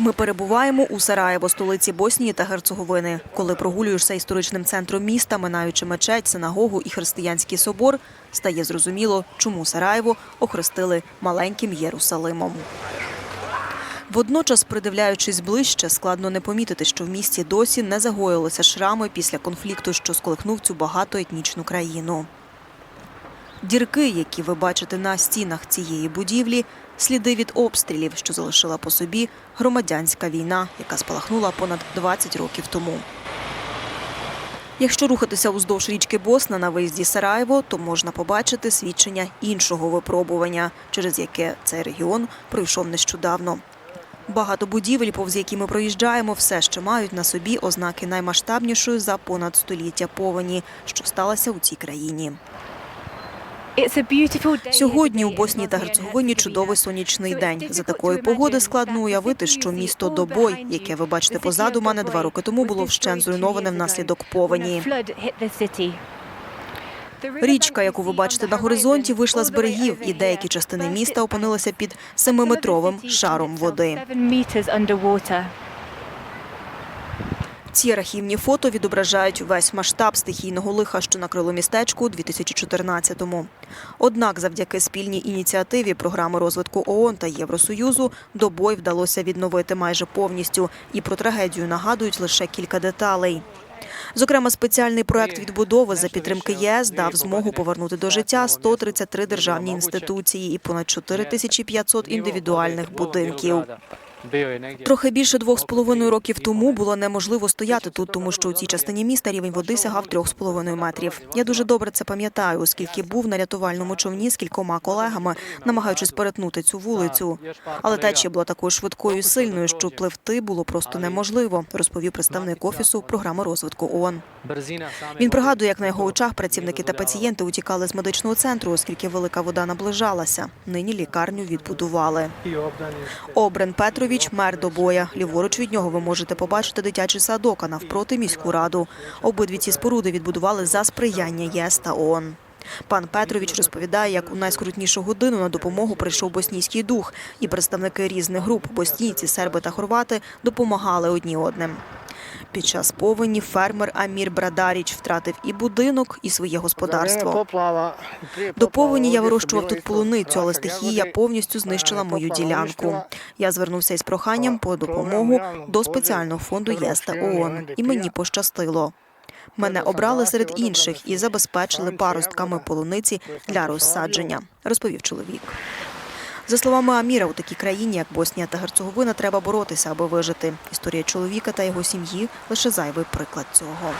Ми перебуваємо у Сараєво, столиці Боснії та Герцеговини. Коли прогулюєшся історичним центром міста, минаючи мечеть, синагогу і християнський собор, стає зрозуміло, чому Сараєво охрестили маленьким Єрусалимом. Водночас, придивляючись ближче, складно не помітити, що в місті досі не загоїлися шрами після конфлікту, що сколихнув цю багатоетнічну країну. Дірки, які ви бачите на стінах цієї будівлі, сліди від обстрілів, що залишила по собі громадянська війна, яка спалахнула понад 20 років тому. Якщо рухатися уздовж річки Босна на виїзді Сараєво, то можна побачити свідчення іншого випробування, через яке цей регіон пройшов нещодавно. Багато будівель, повз які ми проїжджаємо, все ще мають на собі ознаки наймасштабнішої за понад століття повені, що сталося у цій країні. Сьогодні у Боснії та Герцеговині чудовий сонячний день. За такої погоди складно уявити, що місто Добой, яке ви бачите позаду мене два роки тому, було вщент зруйноване внаслідок повені. Річка, яку ви бачите на горизонті, вийшла з берегів, і деякі частини міста опинилися під семиметровим шаром води. Ці архівні фото відображають весь масштаб стихійного лиха, що накрило містечко у 2014-му. Однак, завдяки спільній ініціативі програми розвитку ООН та Євросоюзу добой вдалося відновити майже повністю. І про трагедію нагадують лише кілька деталей. Зокрема, спеціальний проект відбудови за підтримки єС дав змогу повернути до життя 133 державні інституції і понад 4500 індивідуальних будинків. Трохи більше двох з половиною років тому було неможливо стояти тут, тому що у цій частині міста рівень води сягав трьох з половиною метрів. Я дуже добре це пам'ятаю, оскільки був на рятувальному човні з кількома колегами, намагаючись перетнути цю вулицю. Але течія була такою швидкою і сильною, що пливти було просто неможливо, розповів представник офісу програми розвитку ООН. Він пригадує, як на його очах працівники та пацієнти утікали з медичного центру, оскільки велика вода наближалася. Нині лікарню відбудували. Обрен Петрович, мер Добоя. Ліворуч від нього ви можете побачити дитячий садок, а навпроти міську раду. Обидві ці споруди відбудували за сприяння ЄС та ООН. Пан Петрович розповідає, як у найскрутнішу годину на допомогу прийшов боснійський дух, і представники різних груп боснійці, серби та хорвати допомагали одні одним. Під час повені фермер Амір Брадаріч втратив і будинок, і своє господарство. До повені я вирощував тут полуницю, але стихія повністю знищила мою ділянку. Я звернувся із проханням по допомогу до спеціального фонду ЄС та ООН, і мені пощастило. Мене обрали серед інших і забезпечили паростками полуниці для розсадження, розповів чоловік. За словами Аміра, у такій країні, як Боснія та Герцеговина, треба боротися, аби вижити. Історія чоловіка та його сім'ї лише зайвий приклад цього.